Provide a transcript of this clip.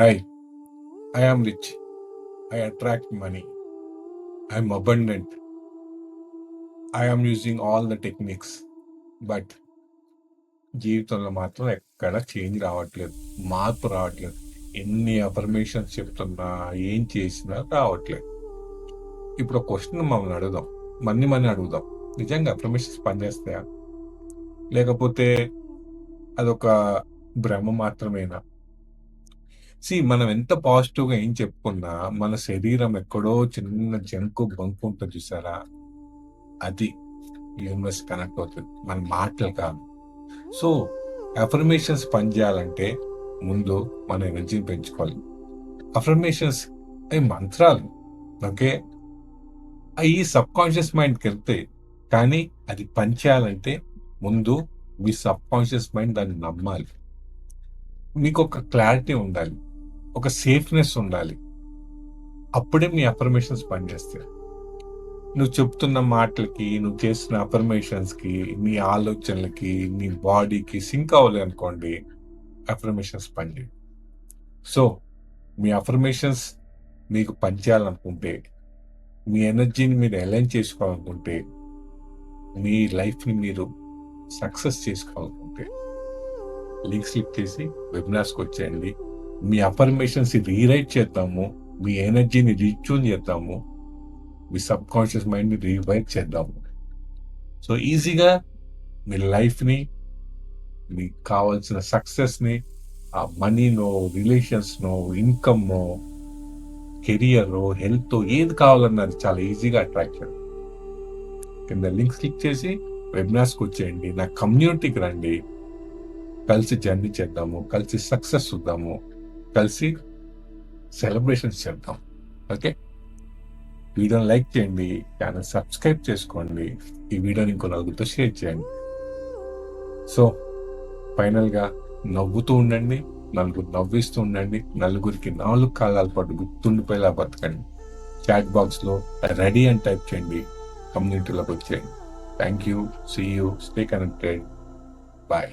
Hi I am rich. I attract money. I abundant. I am using all the techniques. But జీవితంలో మాత్రం ఎక్కడ change రావట్లేదు. మార్పు రావట్లేదు. ఎన్ని అఫర్మేషన్స్ చెప్తున్నా ఏం చేసినా రావట్లేదు. ఇప్పుడు క్వశ్చన్ మమ్మల్ని అడుగుదాం. మన్ని మని అడుగుదాం. నిజంగా అఫర్మేషన్స్ పనిచేస్తాయా? లేకపోతే అదొక భ్రమ మాత్రమేనా? సి మనం ఎంత పాజిటివ్గా ఏం చెప్పుకున్నా మన శరీరం ఎక్కడో చిన్న జంకు బంకు ఉంటుంది చూసారా? అది యూనివర్స్ కనెక్ట్ అవుతుంది. మన మాటలు కాదు. సో అఫర్మేషన్స్ పనిచేయాలంటే ముందు మన ఎనర్జీని పెంచుకోవాలి. అఫర్మేషన్స్ అవి మంత్రాలు ఓకే? అవి సబ్ కాన్షియస్ మైండ్కి వెళ్తాయి కానీ అది పనిచేయాలంటే ముందు మీ సబ్ కాన్షియస్ మైండ్ దాన్ని నమ్మాలి. మీకు ఒక క్లారిటీ ఉండాలి. ఒక సేఫ్నెస్ ఉండాలి. అప్పుడే మీ అఫర్మేషన్స్ పనిచేస్తాయి నువ్వు చెప్తున్న మాటలకి నువ్వు చేస్తున్న అఫర్మేషన్స్కి నీ ఆలోచనలకి నీ బాడీకి సింక్ అవ్వాలి అనుకోండి అఫర్మేషన్స్ పనిచేయి సో మీ అఫర్మేషన్స్ మీకు పనిచేయాలనుకుంటే మీ ఎనర్జీని మీరు అలైన్ చేసుకోవాలనుకుంటే మీ లైఫ్ని మీరు సక్సెస్ చేసుకోవాలనుకుంటే లింక్ స్లిప్ చేసి వెబినార్స్కి వచ్చేయండి. మీ అఫర్మేషన్స్ రీరైట్ చేద్దాము మీ ఎనర్జీని రీట్యూన్ చేద్దాము మీ సబ్ కాన్షియస్ మైండ్ని రీవైట్ చేద్దాము. సో ఈజీగా మీ లైఫ్ని మీకు కావాల్సిన సక్సెస్ని ఆ మనీనో రిలేషన్స్నో ఇన్కమ్నో కెరియర్ హెల్త్ ఏది కావాలన్నది చాలా ఈజీగా అట్రాక్ట్ చేయండి కింద లింక్స్ క్లిక్ చేసి వెబినార్స్కి వచ్చేయండి నా కమ్యూనిటీకి రండి. కలిసి జర్నీ చేద్దాము కలిసి సక్సెస్ చూద్దాము. కలిసి సెలబ్రేషన్స్ చేద్దాం. ఓకే వీడియోని లైక్ చేయండి ఛానల్ సబ్స్క్రైబ్ చేసుకోండి ఈ వీడియోని ఇంకో నలుగురితో షేర్ చేయండి. సో ఫైనల్గా నవ్వుతూ ఉండండి నలుగురు నవ్విస్తూ ఉండండి నలుగురికి నాలుగు కాలాల పాటు గుర్తుండిపోయేలా బతకండి. చాట్ బాక్స్లో రెడీ అని టైప్ చేయండి కమ్యూనిటీలోకి వచ్చేయండి. Thank you see you stay connected bye